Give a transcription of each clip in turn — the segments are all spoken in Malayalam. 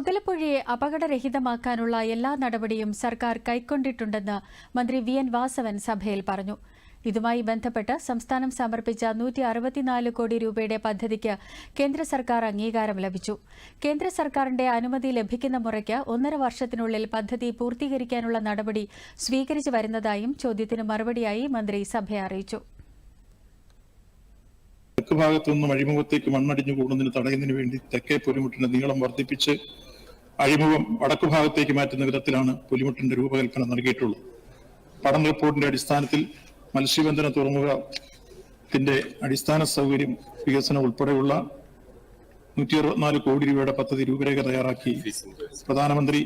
മുതലപ്പുഴയെ അപകടരഹിതമാക്കാനുള്ള എല്ലാ നടപടിയും സർക്കാർ കൈക്കൊണ്ടിട്ടുണ്ടെന്ന് മന്ത്രി വി എൻ വാസവൻ സഭയിൽ പറഞ്ഞു. ഇതുമായി ബന്ധപ്പെട്ട് സംസ്ഥാനം സമർപ്പിച്ച നൂറ്റി അറുപത്തിനാല് കോടി രൂപയുടെ പദ്ധതിക്ക് കേന്ദ്ര സർക്കാർ അംഗീകാരം ലഭിച്ചു. കേന്ദ്ര സർക്കാരിന്റെ അനുമതി ലഭിക്കുന്ന മുറയ്ക്ക് ഒന്നര വർഷത്തിനുള്ളിൽ പദ്ധതി പൂർത്തീകരിക്കാനുള്ള നടപടി സ്വീകരിച്ചു വരുന്നതായും ചോദ്യത്തിന് മറുപടിയായി മന്ത്രി സഭയെ അറിയിച്ചു. തെക്ക് ഭാഗത്തുനിന്ന് അഴിമുഖത്തേക്ക് മണ്ണടിഞ്ഞു കൂടുന്നതിന് തടയുന്നതിന് വേണ്ടി തെക്കേ പുലിമുട്ടിന്റെ നീളം വർദ്ധിപ്പിച്ച് അഴിമുഖം വടക്കു ഭാഗത്തേക്ക് മാറ്റുന്ന വിധത്തിലാണ് പുലിമുട്ടിന്റെ രൂപകൽപ്പന നൽകിയിട്ടുള്ളത്. പഠന റിപ്പോർട്ടിന്റെ അടിസ്ഥാനത്തിൽ മത്സ്യബന്ധന തുറമുഖത്തിന്റെ അടിസ്ഥാന സൗകര്യം വികസനം ഉൾപ്പെടെയുള്ള നൂറ്റി അറുപത്തിനാല് കോടി രൂപയുടെ പദ്ധതി രൂപരേഖ തയ്യാറാക്കി പ്രധാനമന്ത്രി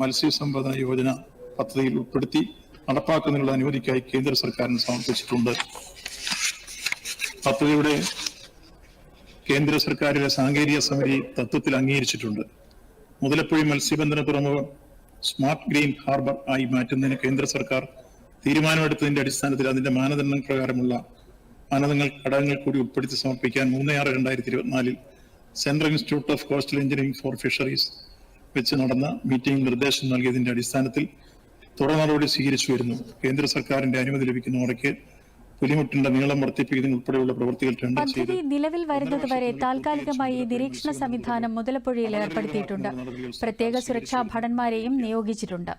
മത്സ്യസമ്പദ യോജന പദ്ധതിയിൽ ഉൾപ്പെടുത്തി നടപ്പാക്കുന്നതിനുള്ള അനുമതിക്കായി കേന്ദ്ര സർക്കാരിന് സമർപ്പിച്ചിട്ടുണ്ട്. പദ്ധതിയുടെ കേന്ദ്ര സർക്കാരിലെ സാങ്കേതിക സമിതി തത്വത്തിൽ അംഗീകരിച്ചിട്ടുണ്ട്. മുതലപ്പുഴ മത്സ്യബന്ധന തുറമുഖം സ്മാർട്ട് ഗ്രീൻ ഹാർബർ ആയി മാറ്റുന്നതിന് കേന്ദ്ര സർക്കാർ തീരുമാനമെടുത്തതിന്റെ അടിസ്ഥാനത്തിൽ അതിന്റെ മാനദണ്ഡങ്ങൾ പ്രകാരമുള്ള മാനദണ്ഡങ്ങൾ ഘടകങ്ങൾ കൂടി ഉൾപ്പെടുത്തി സമർപ്പിക്കാൻ മൂന്ന് ആറ് രണ്ടായിരത്തി ഇരുപത്തിനാലിൽ central institute of coastal engineering for fisheries വെച്ച് നടന്ന മീറ്റിംഗ് നിർദ്ദേശം നൽകിയതിന്റെ അടിസ്ഥാനത്തിൽ തുടർ നടപടി സ്വീകരിച്ചു വരുന്നു. കേന്ദ്ര സർക്കാരിന്റെ അനുമതി ലഭിക്കുന്ന മുറയ്ക്ക് പുലിമുട്ടിന്റെ നീളം വർദ്ധിപ്പിക്കുന്നതിന് ഉൾപ്പെടെയുള്ള പ്രവൃത്തികൾ പദ്ധതി നിലവിൽ വരുന്നത് വരെ താൽക്കാലികമായി നിരീക്ഷണ സംവിധാനം മുതലപ്പുഴയിൽ ഏർപ്പെടുത്തിയിട്ടുണ്ട്. പ്രത്യേക സുരക്ഷാ ഭടന്മാരെയും നിയോഗിച്ചിട്ടുണ്ട്.